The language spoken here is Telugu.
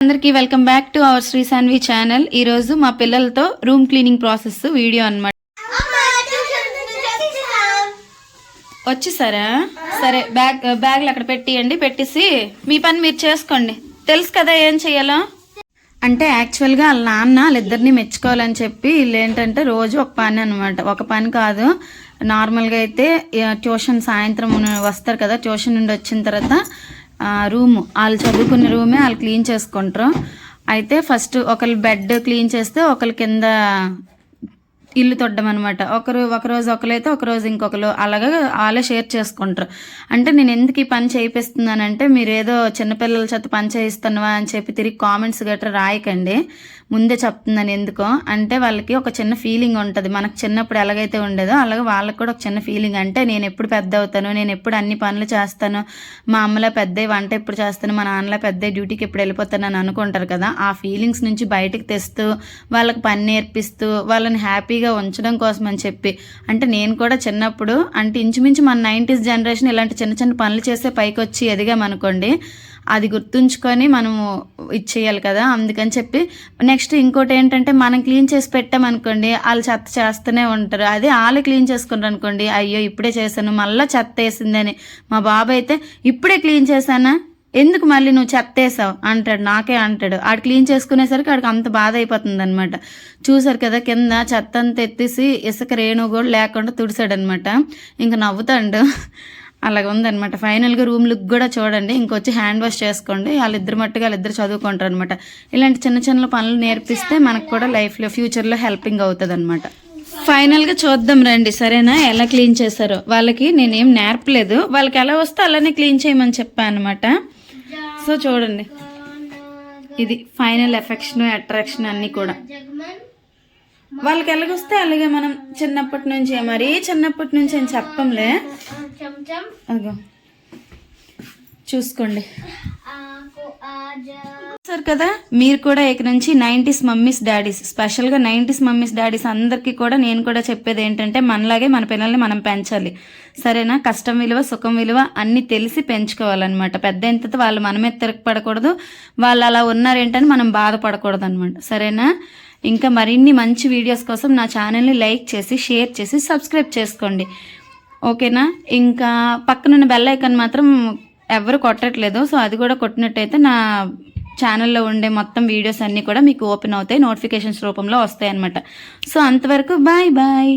అందరికీ welcome back to our Shri Sanvi channel. ఈ రోజు మా పిల్లలతో రూమ్ క్లీనింగ్ ప్రాసెస్ వీడియో అనమాట వచ్చేసారా సరే బ్యాగ్ బ్యాగ్లు అక్కడ పెట్టియండి పెట్టేసి మీ పని మీరు చేసుకోండి. తెలుసు కదా ఏం చెయ్యాలో అంటే యాక్చువల్గా వాళ్ళ నాన్న వాళ్ళిద్దరిని మెచ్చుకోవాలని చెప్పి వీళ్ళు ఏంటంటే రోజు ఒక పని అనమాట ఒక పని కాదు నార్మల్గా అయితే ట్యూషన్ సాయంత్రం వస్తారు కదా ట్యూషన్ నుండి వచ్చిన తర్వాత రూమ్. వాళ్ళు చదువుకున్న రూమే వాళ్ళు క్లీన్ చేసుకుంటారు. అయితే ఫస్ట్ ఒకళ్ళు బెడ్ క్లీన్ చేస్తే ఒకళ్ళు కింద ఇల్లు తొడ్డం అనమాట ఒకరు ఒకరోజు ఒకరైతే ఒక రోజు ఇంకొకరు అలాగా వాళ్ళే షేర్ చేసుకుంటారు. అంటే నేను ఎందుకు ఈ పని చేయిస్తున్నానంటే మీరు ఏదో చిన్నపిల్లల చేత పని చేయిస్తున్నావా అని చెప్పి తిరిగి కామెంట్స్ గట్రా రాయకండి. ముందే చెప్తున్నాను ఎందుకో. అంటే వాళ్ళకి ఒక చిన్న ఫీలింగ్ ఉంటుంది. మనకు చిన్నప్పుడు ఎలాగైతే ఉండేదో అలాగే వాళ్ళకి కూడా ఒక చిన్న ఫీలింగ్ అంటే నేను ఎప్పుడు పెద్ద అవుతాను? నేను ఎప్పుడు అన్ని పనులు చేస్తాను? మా అమ్మలా పెద్ద వంట ఎప్పుడు చేస్తాను? మా నాన్నలా పెద్ద డ్యూటీకి ఎప్పుడు వెళ్ళిపోతాను అని అనుకుంటారు కదా. ఆ ఫీలింగ్స్ నుంచి బయటకు తెస్తూ వాళ్ళకి పని నేర్పిస్తూ వాళ్ళని హ్యాపీ హ్యాపీగా ఉంచడం కోసం అని చెప్పి. అంటే నేను కూడా చిన్నప్పుడు అంటే ఇంచుమించు మన నైంటీస్ జనరేషన్ ఇలాంటి చిన్న చిన్న పనులు చేస్తే పైకి వచ్చి ఎదిగామనుకోండి అది గుర్తుంచుకొని మనము ఇచ్చేయాలి కదా అందుకని చెప్పి. నెక్స్ట్ ఇంకోటి ఏంటంటే మనం క్లీన్ చేసి పెట్టామనుకోండి వాళ్ళు చెత్త చేస్తూనే ఉంటారు. అదే వాళ్ళు క్లీన్ చేసుకున్నారు అనుకోండి అయ్యో ఇప్పుడే చేశాను మళ్ళీ చెత్త వేసిందని. మా బాబు అయితే ఇప్పుడే క్లీన్ చేశానా? ఎందుకు మళ్ళీ నువ్వు చెత్తేసావు? అంటాడు. నాకే అంటాడు. ఆడు క్లీన్ చేసుకునేసరికి ఆడికి అంత బాధ అయిపోతుంది అనమాట చూసారు కదా కింద చెత్త అంతా ఎత్తేసి ఇసుక రేణు కూడా లేకుండా తుడిసాడు అనమాట ఇంకా నవ్వుతాడు. అలాగ ఉందనమాట ఫైనల్గా రూమ్ లుక్ కూడా చూడండి. ఇంకొచ్చి హ్యాండ్ వాష్ చేసుకోండి. వాళ్ళిద్దరు మట్టుగా వాళ్ళిద్దరు చదువుకుంటారు అనమాట ఇలాంటి చిన్న చిన్న పనులు నేర్పిస్తే మనకు కూడా లైఫ్లో ఫ్యూచర్లో హెల్పింగ్ అవుతుంది అనమాట ఫైనల్గా చూద్దాం రండి సరేనా? ఎలా క్లీన్ చేశారో. వాళ్ళకి నేనేం నేర్పలేదు. వాళ్ళకి ఎలా వస్తే అలానే క్లీన్ చేయమని చెప్పాను అనమాట సో చూడండి. ఇది ఫైనల్ ఎఫెక్షన్ అట్రాక్షన్ అన్నీ కూడా. వాళ్ళకి ఎలాగొస్తే అలాగే మనం చిన్నప్పటి నుంచి మరీ చిన్నప్పటి నుంచి అని చెప్పంలే. అగో చూసుకోండి. సార్ కదా మీరు కూడా ఇక నుంచి నైంటీస్ మమ్మీస్ డాడీస్ స్పెషల్గా నైంటీస్ మమ్మీస్ డాడీస్ అందరికీ కూడా నేను కూడా చెప్పేది ఏంటంటే మనలాగే మన పిల్లల్ని మనం పెంచాలి. సరేనా? కష్టం విలువ సుఖం విలువ అన్నీ తెలిసి పెంచుకోవాలన్నమాట. పెద్ద ఎంత వాళ్ళు మనమే తిరగపడకూడదు. వాళ్ళు అలా ఉన్నారేంటని మనం బాధపడకూడదు అనమాట సరేనా? ఇంకా మరిన్ని మంచి వీడియోస్ కోసం నా ఛానల్ని లైక్ చేసి షేర్ చేసి సబ్స్క్రైబ్ చేసుకోండి. ఓకేనా? ఇంకా పక్కనున్న బెల్ ఐకాన్ మాత్రం ఎవరు కొట్టట్లేదు. సో అది కూడా కొట్టినట్టయితే నా ఛానల్లో ఉండే మొత్తం వీడియోస్ అన్నీ కూడా మీకు ఓపెన్ అవుతాయి. నోటిఫికేషన్స్ రూపంలో వస్తాయి అనమాట సో అంతవరకు బాయ్ బాయ్.